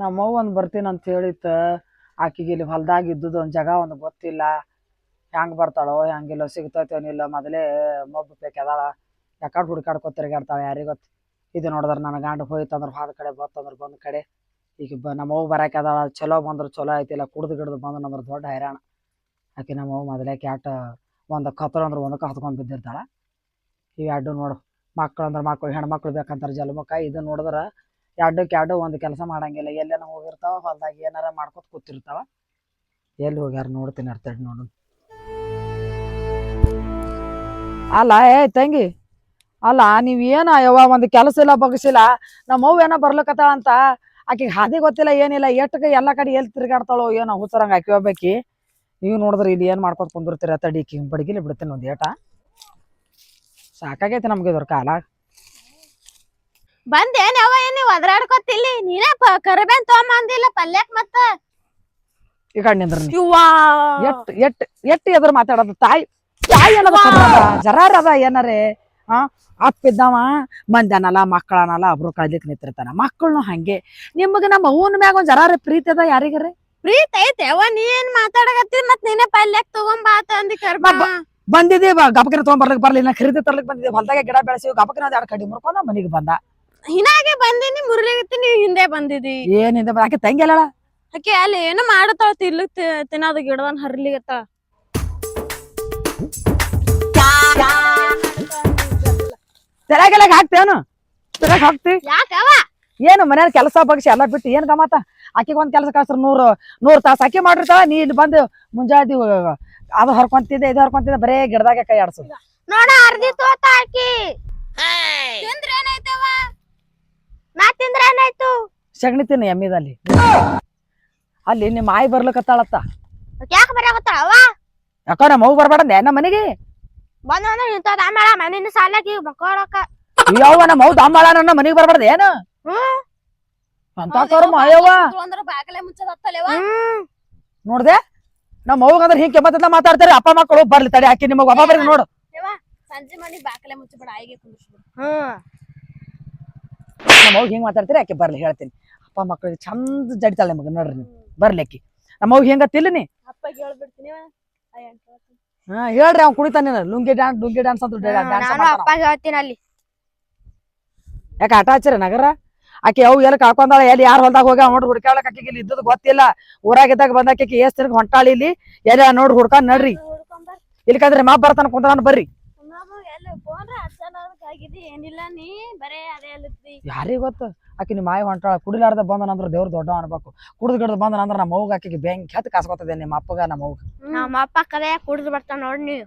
ನಮ್ಮವ್ವ ಒಂದು ಬರ್ತೀನಿ ಅಂತ ಹೇಳಿತ್ತ. ಆಕಿಗೆ ಇಲ್ಲಿ ಹೊಲ್ದಾಗ ಇದ್ದದ್ದು ಒಂದು ಜಾಗ ಒಂದು ಗೊತ್ತಿಲ್ಲ. ಹೆಂಗೆ ಬರ್ತಾಳೋ, ಹೆಂಗಿಲ್ಲ ಸಿಗ್ತೈತೇನಿಲ್ಲ ಮೊದಲೇ ಮಬ್ಬು ಬೇಕದಾಳ ಯಾಕಡೆ ಹುಡುಕಾಡ್ಕೊ ತಿರ್ಗಾಡ್ತಾಳೆ ಯಾರಿಗೆ ಗೊತ್ತು. ಇದು ನೋಡಿದ್ರೆ ನನ್ನ ಗಂಡ ಹೋಯ್ತಂದ್ರೆ ಹಾದ ಕಡೆ, ಬತ್ತಂದ್ರೆ ಬಂದ ಕಡೆ. ಈಗ ಬ ನಮ್ಮವ್ವ ಬರಕ್ಕೆ ಅದಾಳ. ಚಲೋ ಬಂದ್ರೆ ಚಲೋ ಐತಿಲ್ಲ ಕುಡ್ದು ಗಿಡ್ದು ಬಂದು ನಮ್ರ ದೊಡ್ಡ ಹೈರಾಣ. ಆಕೆ ನಮ್ಮವ್ವ ಮೊದಲೇ ಕ್ಯಾಟ ಒಂದು ಕತ್ರ ಅಂದ್ರೆ ಒಂದಕ್ಕೆ ಹತ್ಕೊಂಡು ಬಿದ್ದಿರ್ತಾಳೆ. ಇವು ಎರಡು ನೋಡು ಮಕ್ಳು ಅಂದ್ರೆ ಮಕ್ಳು ಹೆಣ್ಮಕ್ಳು ಬೇಕಂತಾರೆ ಜಲ್ಮಕ್ಕ ಇದು ನೋಡಿದ್ರೆ ಎರಡಕ್ಕೆ ಎರಡು ಒಂದು ಕೆಲಸ ಮಾಡಂಗಿಲ್ಲ. ಎಲ್ಲೇನ ಹೋಗಿರ್ತಾವ, ಹೊಲ್ದಾಗ ಏನಾರ ಮಾಡ್ಕೊತ ಕೂತಿರ್ತಾವ. ಎಲ್ಲಿ ಹೋಗ್ಯಾರ ನೋಡ್ತೀನಿ ಅರ್ತೇಳಿ ನೋಡು. ಅಲ್ಲ, ಏ ತಂಗಿ, ಅಲ್ಲ, ನೀವ್ ಏನ ಯಾವ ಒಂದು ಕೆಲಸ ಇಲ್ಲ, ಬಗ್ಸಿಲ್ಲ ನಮ್ಮ ಏನೋ ಬರ್ಲಕತ್ತಾಳ ಅಂತ ಆಕಿಗೆ ಹಾದಿ ಗೊತ್ತಿಲ್ಲ, ಏನಿಲ್ಲ ಎಟ್ಟಕ್ಕೆ ಎಲ್ಲ ಕಡೆ ಎಲ್ಲಿ ತಿರ್ಗಾಡ್ತಾಳೋ ಏನೋ ಹುಚ್ಚರಂಗ ಆಕಿ ಹೋಗ್ಬೇಕಿ. ನೀವು ನೋಡಿದ್ರೆ ಇಲ್ಲಿ ಏನು ಮಾಡ್ಕೊತ ಕುಂದಿರ್ತೀರ ತಡಿ ಈಕಿ ಬಡಗಿಲಿ ಬಿಡ್ತೀನಿ ಒಂದು ಏಟ. ಸಾಕಾಗೈತೆ ನಮ್ಗೆ ಇದ್ರ ಕಾಲ. ಬಂದೇನ್ ಯಾವ ಏನ್ ನೀವು ಅದ್ರಾಡ್ಕೊತಿಲ್ಲಿ? ನೀನೇ ಕರಿಬೇನ್ ತಗೊಂಬಂದಿಲ್ಲ ಪಲ್ಯಕ್ ಮತ್ತ. ಈ ಕಡೆ ನಿಂದ್ರ ಎಟ್ ಎಟ್ ಎಟ್ ಎದ್ರ ಮಾತಾಡೋದು? ತಾಯಿ ತಾಯಿ ಅನ್ನೋದು ಜರಾರ ಅದ ಏನಾರೇ? ಆ ಅಪ್ಪಿದ್ದವ ಮಂದಿ ಮಕ್ಕಳನಲ್ಲ ಒಬ್ರು ಕಳ್ಲಿಕ್ ನಿಂತಿರ್ತಾನ. ಮಕ್ಕಳನ್ನು ಹಂಗೆ. ನಿಮಗೆ ನಮ್ಮ ಅವ್ವನ ಮ್ಯಾಗ ಒಂದ್ ಜರಾರ ಪ್ರೀತಿ ಅದ ಯಾರಿಗರೆ? ಪ್ರೀತ್ ಐತೆ. ಅವ ನೀ ಏನ್ ಮಾತಾಡಕತ್ತಿ? ಮತ್ ನೀನೆ ಪಲ್ಯ ತಗೊಂಬಾತ ಅಂದಿ ಕರ್ಬಾ ಬಾ- ಬಂದಿದ್ದೆ ಗಬಕಿನ ತೊಗೊಂಬರ್ಲಿಕ್ ಬರ್ಲಿ. ನಾ ಖರೀದಿ ತರ್ಲಿಕ್ ಬಂದಿದೆ ಹೊಲ್ದಾಗ ಗಿಡ ಬೆಳೆಸಿ ಗಬಕಿನ ಎರಡು ಕಡಿ ಮುರ್ಕೊಂಡ ಮನಿಗೆ ಬಂದ. ಹಿನಾಗೆ ಬಂದಿನಿ. ಮುರ್ಲಿಗತ್ತಿ ನೀ ಹಿಂದೆ ಬಂದಿದಿ. ಏನ್ ಹಿಂದೆ ಆಕೆ ತಂಗಿ ಅಲ್ಲ ಆಕೆ ಅಲ್ಲಿ ಏನು ಮಾಡತಾಳ ತಿರ್ಲಿಕ್ ತಿ- ತಿನ್ನೋದು ಗಿಡವನ್ ಹರ್ಲಿಗತ್ತಾಳ. ತೆರೆಗೆಲ್ಲ ಹಾಕ್ತೇನು ತೆರೆಗ್ ಹಾಕ್ತಿ? ಯಾಕವ ಏನು ಮನ್ಯಾಗ ಕೆಲಸ ಬಗ್ಸಿ ಎಲ್ಲ ಬಿಟ್ಟು ಏನು ಗಮತ ಆಕಿಗೆ ಒಂದು ಕೆಲಸ ಕಳ್ಸ್ರ ನೂರು ನೂರು ತಾಸು ಆಕಿ ಮಾಡಿರ್ತಾಳ ನೀ ಇಲ್ಲಿ ಬಂದು ಮುಂಜಾದಿ ಅದು ಹರ್ಕೊಂತಿದ್ದೆ ಇದು ಹರ್ಕೊಂತಿದ್ದೆ ಬರೇ ಗಿಡದಾಗ ಕೈ ಆಡ್ಸು. ನೋಡ ಅರ್ಧಿ ತೋತ ಹಾಕಿ ತಿಂದ್ರ ಏನಾಯ್ತವ ನಾ ತಿಂದ್ರ ಏನಾಯ್ತು ಸಗಣಿ ತಿನ್ನ ಎಮ್ಮಿದಲ್ಲಿ. ಅಲ್ಲಿ ನಿಮ್ಮ ಆಯಿ ಬರ್ಲಕತ್ತಾಳತ್ತ. ಯಾಕೆ ಬರಾಕತ್ತಾಳ ಅವ್ವ ಯಾಕ ನಮ್ಮ ಮಗು ಬರ್ಬೇಡಂದೆ ನಮ್ಮ ಮನೆಗೆ? ಬಂದ ನಿಂತದ ದಾಮಳ ಮನೆ ಸಾಲಾಗಿ ಮಕ್ಕಳಕ್ಕ ಯಾವ ನಮ್ಮ ಮೌ ದಮ್ಮಳ ನನ್ನ ಮನೆಗೆ ಬರ್ಬಾರ್ದು ಏನು? ಅಂತ ಕರ್ಮ ಅಯ್ಯವ್ವ ಅಂದ್ರ ಬಾಗಲೆ ಮುಚ್ಚದತ್ತಲೇವ ನೋಡ್ದೆ? ನಮ್ಮ ಅವ್ಗ ಅಂದ್ರೆ ಹಿಂಗೆ ಕೆಮ್ಮತ್ತ ಮಾತಾಡ್ತಾರೆ ಅಪ್ಪ ಮಕ್ಕಳು ಬರ್ಲಿ ತಡಿ ಹಾಕಿ ನಿಮಗೆ ಒಬ್ಬ ಬರ್ರಿ ನೋಡು. ಸಂಜೆ ಮನಿ ಬಾಕಲೆ ಮುಚ್ಚಬೇಡ ಆಯಿಗೆ ಕುಂದಿಸ್ಬಿಡು ನಮ್ಮ ಅವ್ಗ ಹಿಂಗ್ ಮಾತಾಡ್ತೀರಿ ಆಕೆ ಬರ್ಲಿ ಹೇಳ್ತೀನಿ. ಅಪ್ಪ ಮಕ್ಕಳಿಗೆ ಚಂದ ಜಡಿತಾಳೆ ನಿಮಗೆ ನೋಡ್ರಿ ನೀವು. ಬರ್ಲಿ ಆಕಿ. ನಮ್ಮ ಅವ್ಗ ಹಿಂಗ ನೀ? ಅಪ್ಪಗೆ ಹೇಳ್ಬಿಡ್ತೀನಿ ಹಾ ಹೇಳ್ರಿ ಅವ್ನು ಕುಣಿತಾನೆ ಲುಂಗಿ ಡ್ಯಾನ್ಸ್ ಲುಂಗಿ ಡ್ಯಾನ್ಸ್ ಅಂತ ಡ್ಯಾನ್ಸ್ ಹೇಳ್ತೀನಿ ಅಲ್ಲಿ. ಯಾಕೆ ಆಟ ಹಚ್ಚಿರ ನಗರ? ಆಕೆ ಅವು ಎಲ್ಲಿ ಕಳ್ಕೊಂಡಾಳ ಎಲ್ಲಿ ಯಾರು ಹೊಲ್ದಾಗ ಹೋಗಿ ನೋಡ್ರಿ ಹುಡ್ಕಾಳಕ್ ಆಕಿಗೆ ಇಲ್ಲಿ ಇದ್ದದ್ದು ಗೊತ್ತಿಲ್ಲ. ಊರಾಗಿದ್ದಾಗ ಬಂದಾಕಿ ಎಷ್ಟ್ ತಿರ್ಗ ಹೊಂಟಾಳಿ ಇಲ್ಲಿ ಎಲ್ಲ ನೋಡಿ ಹುಡ್ಕೊಂಡ್ ನಡ್ರಿ. ಇಲ್ಕಂದ್ರೆ ಮಾ ಬರ್ತಾನ ಕುಂತಾನ ಬರ್ರಿ. ಯಾರಿಗ ಗೊತ್ತು? ಆಕಿ ನಿಮ್ಮ ಮಾಯಿ ಹೊಂಟಾಳ ಕುಡಿಲಾರ್ದ ಬಂದನಂದ್ರ ದೇವ್ರ ದೊಡ್ಡ ಅನ್ಬೇಕು. ಕುಡಿದ್ ಗಿಡದ್ ಬಂದನಂದ್ರ ನಮ್ಮ ಅವ್ಗ ಆಕೆಗೆ ಬೆಂಕಿ ಹತ್ತು ಕಾಸ್ಕೊತದೆ ನಿಮ್ಮ ಅಪ್ಪಗ ನಮ್ಮ ಅವ್ಗ ನಮ್ಮ ಅಪ್ಪ ಕದೆ ಕುಡಿದು ಬರ್ತಾನ ನೋಡ್ ನೀವು.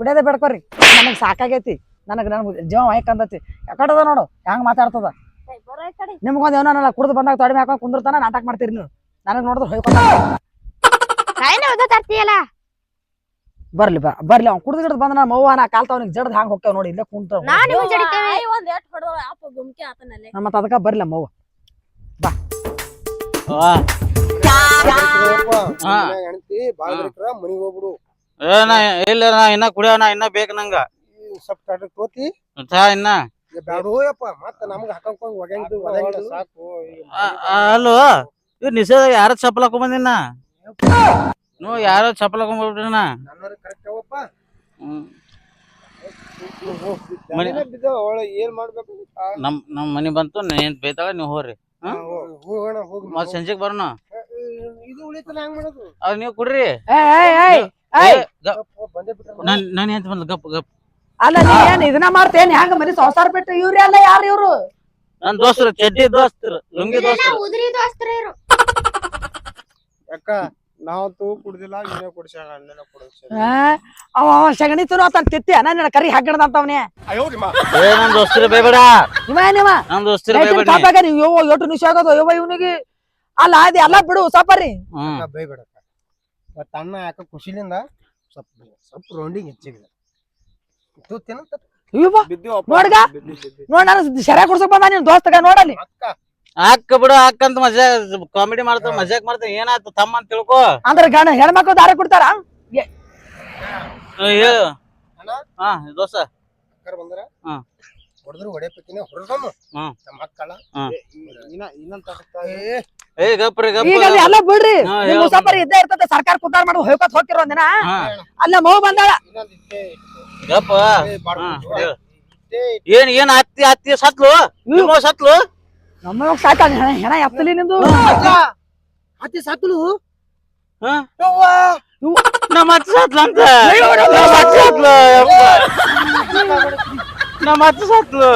ಕುಡಿಯೋದೇ ಬೇಡ್ಕೊರಿ ನನಗೆ ಸಾಕಾಗೈತಿ. ನನಗ್ ನನಗೆ ಜೀವ ಮೈಕಂದತಿ ಯಾಕಡದ ನೋಡು ಹೆಂಗ್ ಮಾತಾಡ್ತದ? ನಿಮ್ಗೊಂದ್ ಏನಲ್ಲ ಕುಡ್ದು ಬಂದಾಗ ತೊಡಮೆ ಹಾಕೊಂಡು ಕುಂದಿರ್ತಾನ ನಾಟಕ ಮಾಡ್ತೀರಿ ನೀವು. ನನಗ್ ನೋಡಿದ್ರೆ ಹೊಯ್ಕೊಂಡ ಬರ್ಲಿ ಬಾ ಬರ್ಲಿ. ಅವ್ನು ಕುಡ್ದು ಗಿಡದ್ ಬಂದ ನಮ್ಮ ಅವ್ವ ನಾ ಕಾಲ್ತ ಅವ್ನಿಗೆ ಜಡ್ದ್ ಹಂಗ ಹೋಗ್ತೇವ್ ನೋಡಿ ಇಲ್ಲೇ ಕುಂತ ನಮ್ಮ ಅದಕ್ಕ ಬರ್ಲಿ ನಮ್ಮ ಅವ್ವ ಹಾ. ಹೆಣ್ತಿ ಬಾಳ ಬೇಕ್ರ ಮನಿಗ್ ಹೋಗ್ಬಿಡು. ಏ ನಾ ಇಲ್ಲ ನಾ ಇನ್ನ ಕುಡಿಯೋ ನಾ ಇನ್ನ ಬೇಕು ನಂಗ. ಸ್ವಲ್ಪ ತೋತಿ. ಇನ್ನ. ಬ್ಯಾಡೋಯಪ್ಪ ಮತ್ತ ನಮ್ಗ ಹಾಕೊಂಡ್ ಸಾಕು ಅಲ್ಲೋ ಇವ್ ನಿಷೇಧ ಯಾರ ಚಪ್ಪಲ್ ಹಾಕೊಂಡ್ ಬಂದಿನ ನೀವು ಯಾರೋ ಚಪ್ಪಲ್ ಹಾಕೊಂಡ್ ಬಂದ್ಬಿಟ್ರಿನ ಕರೆಕ್ಟ್ ಅವಪ್ಪ ಹ್ಮ್. ಮನಿ- ಏನ್ ಮಾಡ್ಬೇಕು ನಮ್ ನಮ್ ಮನಿ ಬಂತು ನೀನ್ ಬೇತಾಳ ನೀವ್ ಹೋಗ್ರಿ ಹೋಗೋಣ ಹೋಗಿ. ಮತ್ ಸಂಜೆಗ್ ಬರೋಣ? ಇದು ಉಳಿತಲ್ಲ ಹೆಂಗ್ ಮಾಡೋದು? ಅದ್ ನೀವ್ ಕುಡ್ರಿ. ನಾನ್ ಹೆಂತ ಬಂದ್ ಗಪ್ ಗಪ್. ಅಲ್ಲ ನೀ ಏನ್ ಇದನ್ನ ಮಾಡ್ತೇನ್ ಹೆಂಗ ಮನಿ ಸಂಸಾರ ಬಿಟ್ಟು ಇವ್ರಿ ಅಲ್ಲ ಯಾರು ಇವ್ರು? ನನ್ ದೋಸ್ತರು ಚಡ್ಡಿ ದೋಸ್ತರು ಲುಂಗಿ ದೋಸ್ತರು. ಉದ್ರಿ ದೋಸ್ತರ ಇರು ಅಕ್ಕ ನಾವಂತೂ ಕುಡ್ದಿಲ್ಲ ಇನ್ನೇ ಕುಡಿಸ್ಯಾಳ ಅಣ್ಣನ ಕುಡಿಸ್ಯಾಳ ಆ, ಅವ ಅವ ಸಗಣಿ ತಿನ್ನೋ ತನ್ ತಿತ್ತಿ ನನ್ನ ಕರಿ ಹಾಕಿಡ್ದಂತವ್ನೆ ಏ ನನ್ ದೋಸ್ತರು ಬೇಬೇಡ. ಇವ ಏನಿವ ನನ್ ದೋಸ್ತರು ಬೇಬೇಡ. ಪಾಪಾಗ ನೀವು ಯವ್ವ ಎಷ್ಟು ನಿಮಿಷ ಆಗೋದು? ಯವ್ವ ಇವನಿಗೆ. ಅಲ್ಲ ಅದೇ ಎಲ್ಲ ಬಿಡು ಸಾಪರಿ ಹ್ಮ್. ಬೈಬೇಡಕ್ಕ ಮತ್ತ ಅಣ್ಣ ಯಾಕ ಖುಷಿಲಿಂದ? ಸ್ವಲ್ಪ ಸ್ವಲ್ಪ ರೌಂಡಿಂಗ್ ಹೆಚ್ಚಿಗೆ ತೂತೇನಂತ ಇವ ನೋಡ್ಗ? ನೋಡ್ ನಾನು ಶರ ಕುಡ್ಸಕ್ ಬಂದ ನಿನ್ ದೋಸ್ತಗ ನೋಡಲ್ಲಿ. ಅಕ್ಕ. ಹಾಕ ಬಿಡು ಹಾಕಂತ ಮಜಾ ಕಾಮಿಡಿ ಮಾಡ್ತಾರ ಮಜಾಕ್ ಮಾಡ್ತಾರ ಏನಾಯ್ತು ತಮ್ಮ ಅಂತ ತಿಳ್ಕೊ. ಅಂದ್ರ ಗಣ ಹೆಣ್ಮಕ್ಳು ದಾರ ಕೊಡ್ತಾರ? ಹಾ ದೋಸ್ತ. ಹಾ. ಹೊಡೆದ್ರು ಹ್ಮ್. ನಮ್ಮ ಮಕ್ಕಳ. ಹಾ. ಇನ್ನೊಂದ್ ಏ ಗಪ್ರಿ ಈಗ ಗಪ್ಪ ಅಲ್ಲಿ ಎಲ್ಲ ಬಿಡ್ರಿ. ಹಾ, ನಿಮ್ ಹೇಳು. ಮುಸಾಫರ್ ಇದ್ದೇ ಇರ್ತದೆ ಸರ್ಕಾರ ಕುತ್ತಾರ ಮಾಡಿ ಹೋಗ್ಕೊತ ಹೋಗ್ತಿರೋ ಒಂದಿನ ಹಾ. ಅಲ್ಲ ಮಗು ಬಂದಾಳ. ಇನ್ನೊಂದ್ ಇಷ್ಟೇ ಗಪ್ಪ. ಏ, ಬಾಳ್ ಹಾ, ಬಿಡು. ಹೇಳು. ಇಷ್ಟೇ ಏನ್ ಏನ್ ಅತ್ತಿ ಅತ್ತಿ ಸತ್ಲು? ನಿಮ್ಮ ಸತ್ಲು? ನಮ್ಮ ಸಾಕ ಹೆಣ ಎತ್ತಲಿ ನಿಂದು. ಹತ್ತಿ ಅತ್ತಿ ಸತ್ಲು. ಹಾ. ನಮ್ಮ ಅತ್ತಿ ಸತ್ಲು ಅಂತ. ನಮ್ಮ ಅತ್ತಿ ಸತ್ಲು ಯಪ್ಪ. ನಮ್ಮ ಅತ್ತಿ ಸತ್ಲು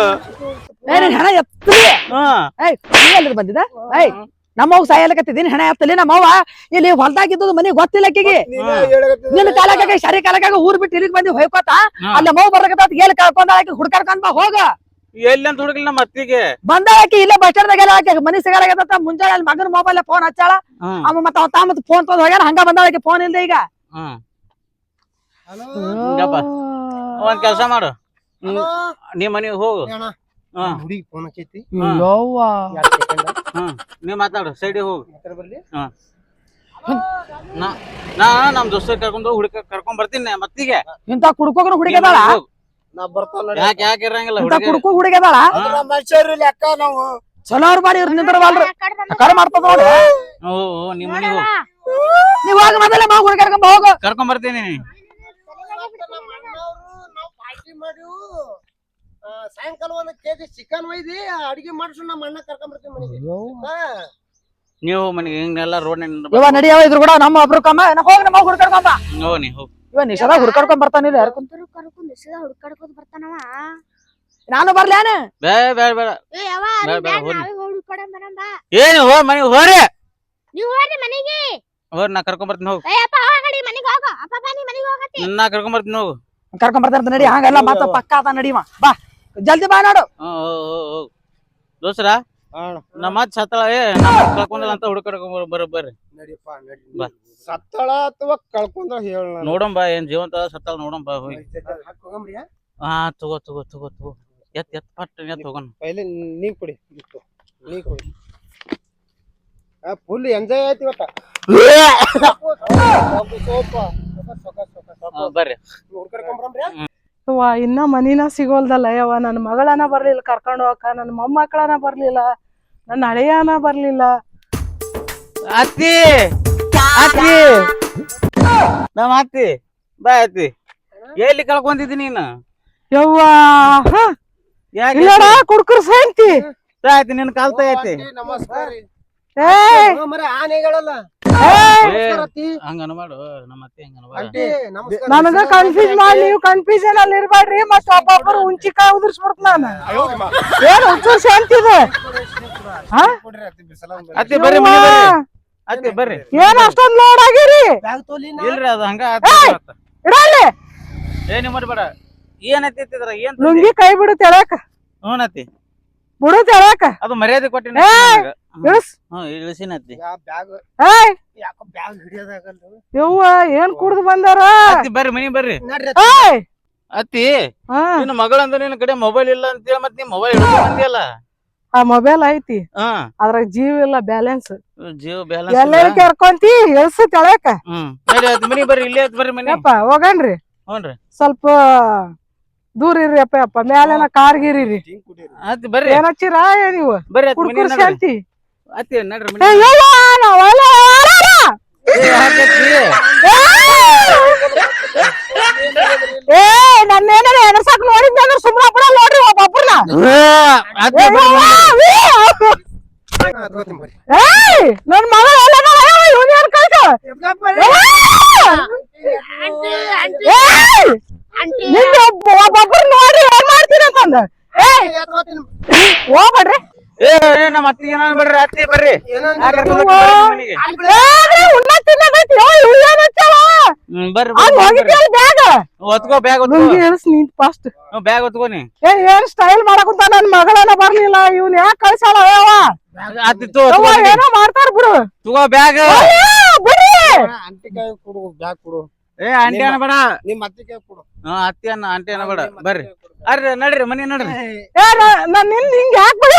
ಹಣ ಎತ್ತಲಿ. ಹಾ. ಏಯ್ ನೀ ಎಲ್ಲಿದ್ ಬಂದಿದ ಏಯ್ ನಮ್ಮ ಅವ್ವ ಸಾಯಲಕತ್ತಿದ್ದೀನಿ ಹೆಣ ಎತ್ತಲಿ. ನಮ್ಮ ಅವ್ವ ಇಲ್ಲಿ ಹೊಲ್ದಾಗಿದ್ದು ಮನೆ ಗೊತ್ತಿಲ್ಲ ಆಕಿಗೆ ನೀನೇ ಹೇಳಕತ್ತಿದ್ದೆ. ನಿನ್ನ ಕಾಲಕ್ಕಾಗ ಶರಿ ಕಾಲಕ್ಕಾಗ ಊರ್ ಬಿಟ್ಟು ಇಲ್ಲಿಗೆ ಬಂದಿ ಹೋಯ್ಕೋತ. ಅಲ್ಲ ಮಗು ಬರ್ಲಕತ್ತ ಏಲ್ ಕಳ್ಕೊಂಡ ಆಕಿ ಹುಡ್ಕಾಡ್ಕೊಂಡ್ ಬಾ ಹೋಗ. ಎಲ್ಲಿ ಅಂತ ಹುಡುಗಿಲ್ಲ ನಮ್ಮ ಅತ್ತಿಗೆ. ಬಂದಾಕಿ ಆಕಿ ಇಲ್ಲ ಬಸ್ ಸ್ಟಾಂಡ್ ಆಕಿ ಮನಿ ಸಿಗಲಾಗತ್ತ ಮುಂಜಾನೆ ಅಲ್ಲಿ ಮಗನ ಮೊಬೈಲ್ ಫೋನ್ ಹಚ್ಚಾಳ. ಅವ ಮತ್ತ ಅವ ತಾ ಮತ್ತ ಫೋನ್ ತೊಂದ್ ಹೋಗ್ಯಾರ ಹಂಗ ಬಂದ ಆಕಿ ಫೋನ್ ಇಲ್ದ ಈಗ. ಒಂದ್ ಕೆಲಸ ಮಾಡು. ಹಲೋ ನೀ ಮನೆಗೆ ಹೋಗು. ಹಾ. ಹುಡುಗಿ ಫೋನ್ ಹಚ್ಚೈತಿ? ಯವ್ವ. ಎರಡ್ ಹ್ಮ್. ನೀ ಮಾತಾಡು ಸೈಡಿಗೆ ಹೋಗು. ಮಾತಾಡ್ ಬರ್ಲಿ? ನಾ ನಾ ನಮ್ ದೋಸ್ತ ಕರ್ಕೊಂಡು ಹುಡುಕ ಕರ್ಕೊಂಡ್ ಬರ್ತೀನಿ ಮತ್ತಿಗೆ. ಇಂತ ಕುಡ್ಕೋಗ್ರ ಹುಡುಗ ಹೋಗು. ನಾ ಯಾಕೆ ಯಾಕೆ ಇರಂಗಿಲ್ಲ ಇಂತ ಹುಡುಗಿ? ಕುಡ್ಕೋ ಹುಡುಗದಾಳ ಮನುಷ್ಯರು ಲೆಕ್ಕ ನಾವು. ಚಲೋ ಅವ್ರ ಬಾರಿ ಇವ್ರು ನಿಂದ್ರವಲ್ರಿ. ಕರ್ ಮಾಡ್ತದ ನೋಡು. ಓ ಓ ಮನೆಗೆ ಹೋಗು. ನೀವಾಗ ಮೊದಲ ಮೊದಲೇ ಮಗ ಹುಡುಗಾಡ್ಕೊಂಡ್ ಹೋಗು. ಕರ್ಕೊಂಡ್ ಬರ್ತೀನಿ. ನಮ್ಮ ಆ, ಸಾಯಂಕಾಲ ಒಂದ್ ಕೆಜಿ ಚಿಕನ್ ಒಯ್ದಿ ಅಡಿಗೆ ಮಾಡಿಸು ನಮ್ಮ ಅಣ್ಣ ಕರ್ಕೊಂಡ್ ಬರ್ತೀವಿ ಮನೆಗೆ ಹಾ. ನೀವು ಮನೆಗೆ ಹಿಂಗೆಲ್ಲ ರೋಡ್ ಇವ ನಡಿಯವ ಇದ್ರು ಕೂಡ ನಮ್ಮ ಒಬ್ರು ಕಮ್ಮ. ನಾ ಹೋಗಿ ನಮ್ಮ ಹುಡ್ಕಾಡ್ಕೊಂಡ್ ಬಾ. ಹೋಗ್ ಇವ ನಿಷಾದ ಹುಡ್ಕಾಡ್ಕೊಂಡ್ ಬರ್ತಾನಿಲ್ಲ ಯಾರು ಕುಂತರು ಕರ್ಕೊಂಡ್ ಇಸದ ಹುಡ್ಕಾಡ್ಕೋತ ಬರ್ತಾನವ. ನಾನು ಬರ್ಲೇನ ಬೇ ಬೇ ಬೇ. ಏ ಯಾವ ಬೇಡ, ಬೇಡ, ಹೋಗ್ಲಿ. ನಾವೇ ಹುಡ್ಕೊಡ ಬರಂಬ ಏನ್ ಹೋ ಮನೆಗೆ ಹೋರಿ ನೀವ್ ಹೋಗ್ರಿ ಮನೆಗೆ. ಹೋರಿ ನಾ ಕರ್ಕೊಂಡ್ ಬರ್ತೀನಿ ಹೋಗು. ಏ ಅಪ್ಪ ಹೋಗಡಿ ಮನೆಗೆ ಹೋಗು. ಅಪ್ಪ ಬಾ ನೀ ಮನೆಗೆ ಹೋಗತಿ ಕರ್ಕೊಂಡ್ ಬರ್ತೀನಿ ಹೋಗು. ಕರ್ಕೊಂಡ್ ಬರ್ತಾರ ನಡಿ ಹಂಗಲ್ಲ ಮತ್ತ ಪಕ್ಕ ಅದ ನಡಿವ ಬಾ ಜಲ್ದಿ ಬಾ ನೋಡು. ದೋಸ್ರ. ನಮ್ಮ ಸತ್ತಳ ಏ ಕಳ್ಕೊಂಡಲ್ಲ ಅಂತ ಹುಡುಕಡ್ಕೊಂಡ್ ಬರ ಬರ್ರಿ. ನಡಿ. ಬಾ. ಸತ್ತಳ ಅಥವಾ ಕಳ್ಕೊಂಡ ಹೇಳ ನೋಡಂಬ ಏನ್ ಜೀವಂತ ಸತ್ತಳ ನೋಡಂಬ ಹೋಗಿ. ಹಾ? ತಗೋ ತಗೋ ತಗೋ ತಗೋ. ಎತ್ ಎತ್ ಪಟ್ ಎತ್ ಹೋಗೋಣ. ಪೈಲೆ ನೀವ್ ಕೊಡಿ ನೀ ಕುಡಿ. ಫುಲ್ ಎಂಜಾಯ್ ಆಯ್ತು ಇವತ್ತ. ಹಾ, ಬರ್ರಿ. ಯವ್ವ ಇನ್ನ ಮನಿನ ಸಿಗೋಲ್ದಲ್ಲ ಯವ್ವ ನನ್ನ ಮಗಳನ ಬರ್ಲಿಲ್ಲ ಕರ್ಕೊಂಡು ಹೋಗಕ ನನ್ನ ಮೊಮ್ಮಕ್ಕಳನ ಬರ್ಲಿಲ್ಲ ನನ್ನ ಅಳಿಯನ ಬರ್ಲಿಲ್ಲ. ಅತ್ತಿ ಅತ್ತಿ. ನಮ್ಮ ಅತ್ತಿ ಬಾ ಅತ್ತಿ. ಎಲ್ಲಿ ಕಳ್ಕೊಂತಿದ್ದಿ ನೀನು? ಯವ್ವ ಕುಡ್ಕರ್ ಸಾಯ್ತಿ ಸಾಯ್ತಿ ನಿನ್ ಕಲ್ತ ಐತಿ ನಮಸ್ಕಾರ ಮರೆ ಆನೆಗಳಲ್ಲ. ಅತ್ತಿ. ನಮ್ಮ ಅತ್ತಿ ನನಗ ಕನ್ಫ್ಯೂಸ್ ಮಾಡಿ ನೀವು ಕನ್ಫ್ಯೂಷನ್ ಅಲ್ಲಿ ಇರ್ಬೇಡ್ರಿ ಮತ್ತ ಒಬ್ಬೊಬ್ಬರು ಉದುರ್ಸ್ಬಿಡ್ತ ನಾನು. ಏನ್ ಹುಚ್ಚು ಶಾಂತಿ ಇದೆ? ಹಾ? ಕೊಡ್ರಿ ಅತ್ತಿ ಬಿಸಲ ಒಂದ್ ಅತ್ತಿ ಬರ್ರಿ ಮನೆ ಬರ್ರಿ. ಅತ್ತಿ ಬರ್ರಿ. ಏನ್ ಅಷ್ಟೊಂದ್ ಲೋಡ್ ಆಗಿರಿ? ಬ್ಯಾಗ್ ತೋಲಿ ನಾ. ಇಲ್ರಿ ಅದು ಹಂಗ ಇಡಲ್ಲಿ! ಏ ನಿಮ್ಮ ಬೇಡ. ಏನೈತಿ ಇದ್ರ ಏನ್? ಲುಂಗಿ ಕೈ ಬಿಡು ತೆಳಕ ಹ್ಞೂನತ್ತಿ ಬಿಡು ತೆಳಕ ಅದು ಮರ್ಯಾದೆ ಕೊಟ್ಟಿನ! ಇಳಿಸ್ ಹ್ಞೂ ಇಳಿಸಿನತ್ತಿ. ಯಾ ಬ್ಯಾಗ್ ಏಯ್! ಯಾಕೋ ಬ್ಯಾಗ್ ಹಿಡಿಯೋದಾಗಲ್ಲ ಯವ್ವ ಏನ್ ಕುಡ್ದು ಬಂದಾರ? ಅತ್ತಿ ಬರ್ರಿ ಮನಿ ಬರ್ರಿ. ನಡ್ರಿ ಏಯ್! ಅತ್ತಿ ಹಾ. ನಿನ್ನ ಮಗಳಂದ ನಿನ್ನ ಕಡೆ ಮೊಬೈಲ್ ಇಲ್ಲ ಅಂತೇಳಿ ಮತ್ ನೀ ಮೊಬೈಲ್ ಹಿಡ್ಕೊಂಡ್ ಬಂದಿಯಲ್ಲ? ಆ ಮೊಬೈಲ್ ಐತಿ. ಹಾ. ಅದ್ರಾಗ ಜೀವ ಇಲ್ಲ ಬ್ಯಾಲೆನ್ಸ್ ಜಿಯೋ ಬ್ಯಾಲೆನ್ಸ್ ಕರ್ಕೊಂತಿ? ಇಳ್ಸು ತೆಳಕ ಹ್ಮ್. ನಡಿ ಅತ್ತಿ ಮನಿ ಬರ್ರಿ ಇಲ್ಲೇ ಅತ್ ಬರ್ರಿ ಮನಿ. ಯಪ್ಪ ಹೋಗಣ್ರಿ ಹ್ಞೂನ್ರಿ ಸ್ವಲ್ಪ ದೂರ ಇರ್ರಿ ಅಪ್ಪ ಅಪ್ಪ. ಮ್ಯಾಲೆನ ಕಾರ್ಗಿರಿ ಅತ್ತಿ ಬರ್ರಿ. ಏನ್ ಹಚ್ಚಿರ ಏ ನೀವು? ಬರ್ರಿ ಅತ್ತಿ ಮನಿ ಕುಡ್ಕುರ್ ನಡ್ರಿ. ಶಾಂತಿ ಅತ್ತಿ ನಡ್ರಿ ಮನೆ? ಏ, ಯಾಕತ್ತಿ? ಏ ನನ್ನ ಏನಾರ ಎಣಸಾಕ್ ನೋಡಿದ್ನಿ ಅಂದ್ರೆ ಸುಮ್ಮನೆ ನೋಡ್ರಿ ಬರ್ರಿ ಏಯ್ ನನ್ ಮಗ ಎಲ್ಲ ಇವನ್ ಯಾರು ಕಳ್ಸ ನಿನ್ನ ಒಬ್ಬೊಬ್ರು ನೋಡಿ ಏನ್ ಮಾಡ್ತೀರ ಅಂತಂದ? ಏಯ್ ಹೋಗ್ಬೇಡ್ರಿ. ಏ ಏ, ನಮ್ಮ ಅತ್ತಿಗೆ ಏನೋ ಬರ್ರಿ. ಅತ್ತಿ ಬರ್ರಿ ಬರ್ರಿ ಬ್ಯಾಗ್? ಒತ್ಕೋ ಬ್ಯಾಗ್ ಒತ್ಕೋ ಲುಂಗಿ ಇಳಿಸ್ ನಿಂತ್ ಫಾಸ್ಟ್ ಬ್ಯಾಗ್ ನೀ. ಏನ್ ಸ್ಟೈಲ್ ಮಾಡಕುಂತ ನನ್ ಮಗಳನ್ನ ಬರ್ಲಿಲ್ಲ? ಇವ್ನ ಯಾಕ ಕಳ್ಸಲ್ಲ ಏನೋ ಮಾಡ್ತಾರ ಬಿಡು. ತಗೋ ಬ್ಯಾಗ್. ಆಂಟಿ ಕೈ ಕೊಡು ಬ್ಯಾಗ್ ಕೊಡು. ಏ ಆಂಟಿ ಅನ್ನ ಬೇಡ ನಿಮ್ಮ ಅತ್ತಿ ಕೈ ಕೊಡು. ಹಾ ಅತ್ತಿ ಅನ್ನ ಆಂಟಿ ಅನ್ನ ಬೇಡ ಬರ್ರಿ. ಅರ್ರಿ ನಡ್ರಿ ಮನೆ ನಡ್ರಿ ನಾನ್ ನಿನ್ ಹಿಂಗ್ ಯಾಕೆ?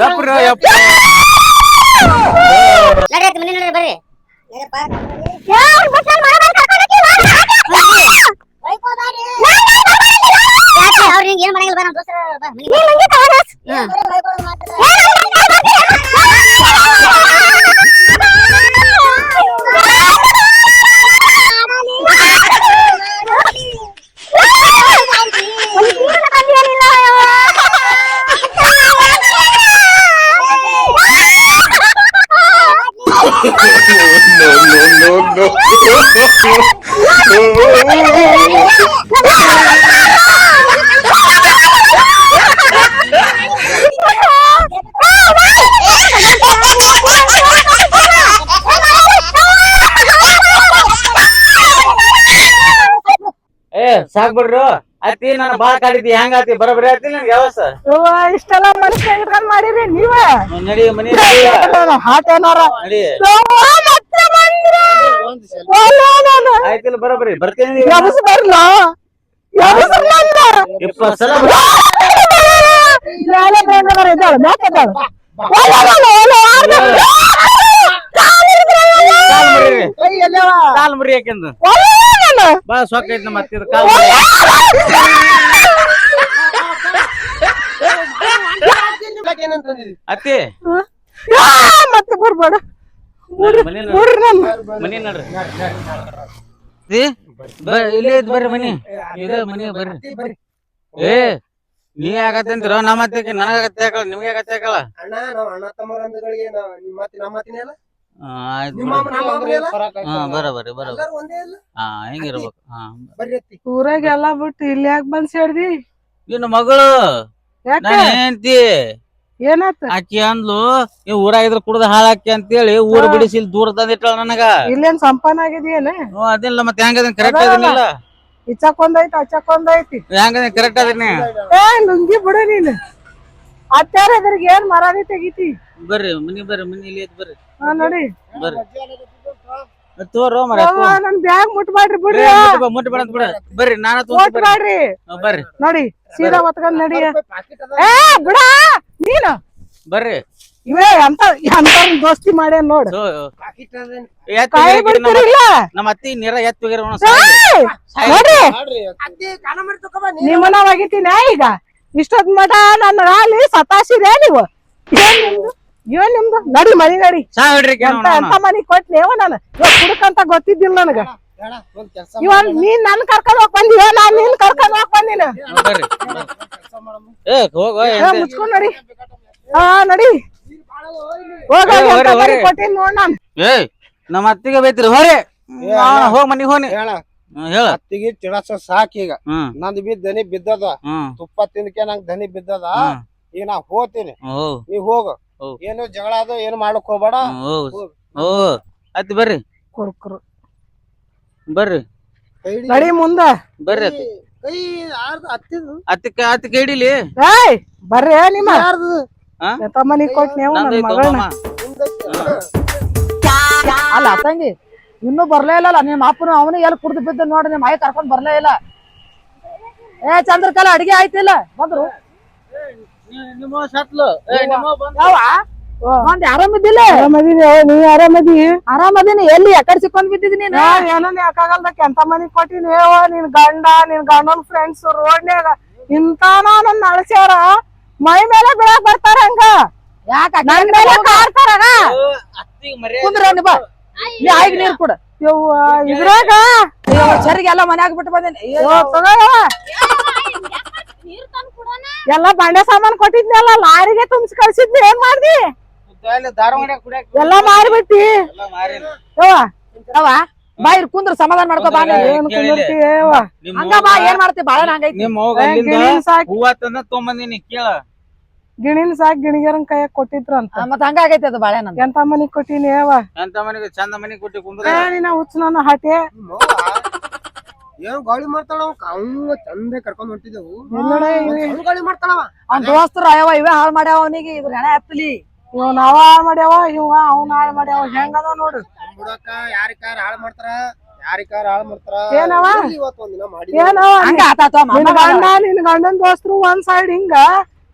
ಯಪ್ರ ಯಪ್ಪ ನಡ್ರಿ ಮನೆ ನಡ್ರಿ ಬರ್ರಿ? ಅವ್ರ ಹಿಂಗ ಏನ್ ಮಾಡಂಗಿಲ್ಲ ಬಾ ನಮ್ ದೋಸ್ತರ ಬಾ ಸಾಕ್ ಬಿಡ್ರು. ಅತ್ತಿ ನಾನು ಬಾ ಕಾಡಿದ್ದಿ ಹೆಂಗ ಆತಿ? ಬರಬರಿ ಆತಿ ನನ್ಗೆ ಯಾವಸ ಯವ್ವ, ಇಷ್ಟೆಲ್ಲ ಮನುಷ್ಯ ಇಟ್ಕೊಂಡ್ ಮಾಡಿರಿ ನೀವ? ನಡಿ ಮನಿ. ಹಾಟ್ ಏನಾರ? ನಡಿ. ಮತ್ತೆ ಬಂದ್ರ? ಆಯ್ತಿಲ್ಲ ಬರಬರಿ ಬರ್ತೀನಿ ಬರ್ಲ. ಇಪ್ಪತ್ ಸಲ ಇದ್ದಾಳೆ ಮ್ಯಾಕ್ ಇದ್ದಾಳೆ ಯಾರ್ ಬೇಕು? ಕಾಲ್ ಮುರಿ ಯಾಕೆಂದು? ಬಾ ಸೊಕ್ಕ ಐತಿ ನಮ್ಮ ಅತ್ತಿದ ಕಾಲ್ ಮುರಿ. ಅತ್ತಿ. ಮತ್ತೆ ಬರ್ಬೇಡ. ಮನೆ ನೋಡ್ರಿ. ನನ್ನ. ಮನಿ ನೋಡ್ರಿ. ಅತ್ತಿ, ಬ- ಇಲ್ಲೇ ಐತ್ ಬರ್ರಿ ಮನಿ. ಇದ ಮನಿ ಬರ್ರಿ. ಏ ನೀ ಆಗತ್ತಂತಿರೋ ನಮ್ಮ ನನಗ ನಿಮ್ಗೆ ಆಗತ್ತೆ ಅಣ್ಣ ನಾವ್ ಅಣ್ಣ ನಿಮ್ಮ ಮಾತಿ ನಮ್ಮ ಮಾತಿನೇ ಅಲ್ಲ? ಬರಬರಿ ಬರಬರಿ ಒಂದೇ ಅಲ್ಲ? ಹಾ ಹಿಂಗಿರ್ಬೇಕು? ಹಾ ಊರಾಗ ಎಲ್ಲಾ ಬಿಟ್ಟು ಇಲ್ಲಿ ಯಾಕೆ ಬಂದ್ ಸೇಡ್ದಿ ಇನ್ನು ಮಗಳು? ಯಾಕ? ನಾನು ಹೆಂಡ್ತಿ. ಏನಾತ? ಆಕಿ ಅಂದ್ಲು ಈ ಊರಾಗಿದ್ರ ಕುಡ್ದ ಹಾಳಾಕಿ ಅಂತೇಳಿ ಊರ್. ಬಿಡಿಸಿ ಇಲ್ಲಿ ದೂರ ತಂದಿಟ್ಟಾಳ ನನಗ. ಇಲ್ಲೇನ್ ಸಂಪನ್ ಆಗಿದೆಯೇನ? ಅದಿಲ್ಲ ಮತ್ತೆ ಹೆಂಗದನ್ ಕರೆಕ್ಟ್ ಅದ, ಅದನ್ನಿಲ್ಲ ಇಚ್ಚಕೊಂದೈತಿ ಅಚ್ಚಕೊಂದೈತಿ ಹೆಂಗದನ್ ಕರೆಕ್ಟ್ ಅದನ್ನೇ ಏ ಲುಂಗಿ ಬಿಡ ನೀನು. ಅತ್ಯಾರ ಎದುರಿಗೆ ಏನ್ ಮರಾದಿ ತೆಗಿತಿ? ಬರ್ರಿ ಮನಿ ಬರ್ರಿ ಮನಿ ಇಲ್ಲಿ ಐತ್ ಬರ್ರಿ. ಹಾ ನೋಡಿ. ಬರ್ರಿ. ತೋರೋ ಮರ ಯವ್ವ, ನನ್ ಬ್ಯಾಗ್ ಮುಟ್ಬೇಡ್ರಿ ಬಿಡ್ರಿ. ಬೇಡ. ಬರ್ರಿ ನಾನ ಬರ್ರಿ. ಮುಟ್ಬೇಡ್ರಿ. ಹಾ, ಬರ್ರಿ. ನೋಡಿ ಸೀದಾ ಒತ್ಕೊಂಡ್ ನಡಿ. ಏ ಬಿಡ. ನೀನು. ಬರ್ರಿ. ಇವೇ ಅಂತ ಅಂತ ದೋಸ್ತಿ ಮಾಡ್ಯಾನ ನೋಡು. ಕಾಯಿ ನಮ್ಮ ಬಿಡ್ತಿರಿಲ್ಲ ನಮ್ಮ ಅತ್ತಿ ನೀರ ಎತ್ ಹೋಗಿರ ನೋಡ್ರಿ ಒಗಿತೀನಿ ಈಗ. ಇಷ್ಟೊತ್ ಮಠ ನನ್ನ ರಾಲಿ ಸತಾಸಿರೇ ನೀವು. ಏನ್ ನಿಮ್ದು ಏನ್ ನಿಮ್ದು? ನಡಿ ಮನಿ ನಡಿ. ಎಂತ ಎಂತ ಮನಿ ಕೊಟ್ಲೇವ ನಾನು? ಇವಾಗ ಕುಡುಕಂತ ಗೊತ್ತಿದ್ದಿಲ್ಲ ನನಗ. ಬೇಡ ಒಂದ್ ಕೆಲಸ ಇವಾಗ ನೀನ್ ನನ್ ಕರ್ಕೊಂಡ್ ಹೋಗ್ ಬಂದಿವ ನಾನ್ ನಿನ್ ಕರ್ಕೊಂಡ್ ಹೋಗ್ ಬಂದಿನ ಏ ಹೋಗೋ ಏ, ಮುಚ್ಕೊಂಡ್ ನಡಿ. ಹಾ ನಡಿ. ಹೋಗ. ಕೊಟ್ಟಿನ್ ನೋಡ್ ನಾನ್. ಏ ನಮ್ಮ ಅತ್ತಿಗೆ ಬೈತ್ರಿ ಹೋರಿ. ಹೋಗ್ ಮನಿಗ್ ಹೋನಿ ಹೇಳ. ಅತ್ತಿಗೆ ಚಿಡಸ ಸಾಕ್ ಈಗ. ಹ್ಮ್. ನಂದ್ ಬಿ ದನಿ ಬಿದ್ದದ. ತುಪ್ಪ ತಿನ್ಕೆ ನಂಗ್ ದನಿ ಬಿದ್ದದ. ಈಗ ನಾ ಹೋಗ್ತೀನಿ. ಓ. ನೀ ಹೋಗ್. ಏನು ಜಗಳ ಅದು ಏನು ಮಾಡಕ್ ಹೋಗ್ಬೇಡ. ಓ ಆಯ್ತು ಅತ್ತಿ ಬರ್ರಿ. ಕುರ್ಕುರು. ಬರ್ರಿ. ಕಡಿ. ನಡಿ ಮುಂದ. ಬರ್ರಿ ಕೈ ಅತ್ತಿದು. ಅತ್ತಿ ಅತ್ತಿ ಕೈಡಿಲಿ. ಏಯ್ ಬರ್ರಿ ನಿಮ್ಮ. ಯಾರ್ದು? ತಮ್ಮನಿ ಕೊಟ್ ಕೊಟ್ನೇವ ನನ್ ನಂದೈತ್ ಮಗಳನ್ನ. ಅಲ್ಲ ತಂಗಿ ಇನ್ನೂ ಬರ್ಲೇ ಇಲ್ಲ ನಿಮ್ಮ ಅಪ್ಪನು ಅವನು ಎಲ್ಲಿ ಕುಡ್ದು ಬಿದ್ದು ನೋಡಿ ನಿಮ್ಮ ಆಯಿ ಕರ್ಕೊಂಡ್ ಬರ್ಲೇ ಇಲ್ಲ. ಏ ಚಂದ್ರಕಲ ಅಡಿಗೆ ಆಯ್ತಿಲ್ಲ. ಬಂದ್ರು. ಒಂದ್ ಆರಾಮದೀನಿ ನೀ ಆರಾಮದಿ? ಆರಾಮದೀನಿ. ಎಲ್ಲಿ ಎಕಡೆ ಸಿಕ್ಕೊಂಡ್ ಬಿದ್ದಿದ್ ನೀನ್? ಏನೋ ಯಾಕಾಗಲ್ದಕ್ಕೆ ಎಂತ ಮನಿ ಕೊಟ್ಟಿನಿ ನಿನ್ ಗಂಡ ನಿನ್ ಗಂಡನ್ ಫ್ರೆಂಡ್ಸ್ ರೋಡ್ನ್ಯಾಗ ಇಂತಾನ ನನ್ನ ಅಳಸ್ಯಾರ. ಮೈ ಮೇಲೆ ಬೀಳಕ್ ಬರ್ತಾರ ಹಂಗ. ಯಾಕ ನನ್ ನೀರ್ ಕೊಡ. ಯವ್ವ ಇದ್ರಾಗ? ಸರಿಗೆಲ್ಲ ಮನ್ಯಾಗ ಬಿಟ್ಟು ಬಂದೇನಿ. ಎಲ್ಲ ಬಂಡೆ ಸಾಮಾನ್ ಕೊಟ್ಟಿದ್ನಲ್ಲ ಲಾರಿಗೆ ತುಂಬಿಸಿ ಕಳ್ಸಿದ್ನಿ ಏನ್ ಮಾಡ್ದಿ? ಎಲ್ಲಾ ಧಾರವಾಡ ಕುಡಿಯಾಕ ಎಲ್ಲ ಮಾರಿಬಿಟ್ಟಿ. ಬಾ ಇರ್ ಕುಂದ್ರ ಸಮಾಧಾನ ಮಾಡ್ಕೋ ಬಾ. ಏನ್ ಕೇಳಿಲ್ಲ. ಕುಂದಿರ್ತಿ ಹಂಗ ಬಾ ಏನ್ ಮಾಡ್ತಿ ಬಾಳ ಹಂಗೈತಿ ಗಿಣಿನ್ ಸಾಕ್. ಗಿಣಿನ್ ಸಾಕ್ ಗಿಣಿಗರನ್ ಕೈಯಾಗ ಕೊಟ್ಟಿದ್ರಂತ. ಅಂತ ಮತ್ತ್ ಹಂಗ ಆಗೈತಿ ಅದು ಬಾಳೆ ನನ್ ಎಂತ ಮನಿ ಕೊಟ್ಟಿನಿ ಅವ ಎಂತ ಮನೆಗೆ ಚಂದ ಮನಿಗ್ ಕೊಟ್ಟಿ ಕುಂದ್ರ. ನಿನ್ನ ಹುಚ್ಚ ನನ್ನ ಹಟೆ ಏನ್ ಗಾಳಿ ಮಾಡ್ತಾಳ? ಅವ್ನು ಚಂದ ಕರ್ಕೊಂಡ್ ಹೊಂಟಿದ್ದೆವು ಗಾಳಿ ಮಾಡ್ತಾಳವ. ಅವ್ನ ದೋಸ್ತರು ಅಯ್ಯವ ಇವೇ ಹಾಳ್ ಮಾಡ್ಯಾವ ಅವನಿಗೆ. ಇದ್ರ ಹೆಣ ಹತ್ತಲಿ ಇವ್ ನಾವ ಹಾಳ್ ಮಾಡ್ಯಾವ ಇವ ಅವ್ನ ಹಾಳ್ ಮಾಡ್ಯಾವ. ಹೆಂಗದ ನೋಡು. ಬಿಡಕ್ಕ ಯಾರಿಕಾರ ಹಾಳ್ ಮಾಡ್ತಾರ? ಯಾರಿಕಾರ ಹಾಳು ಮಾಡ್ತಾರ? ಏನವ? ಇವತ್ತು ಒಂದಿನ ಮಾಡಿ ಏನವ? ಹಂಗ ಆತಾತ ನಿನ್ ಗಂಡ ನಿನ್ ಗಂಡನ್ ದೋಸ್ತರು ಒಂದ್ ಸೈಡ್ ಹಿಂಗ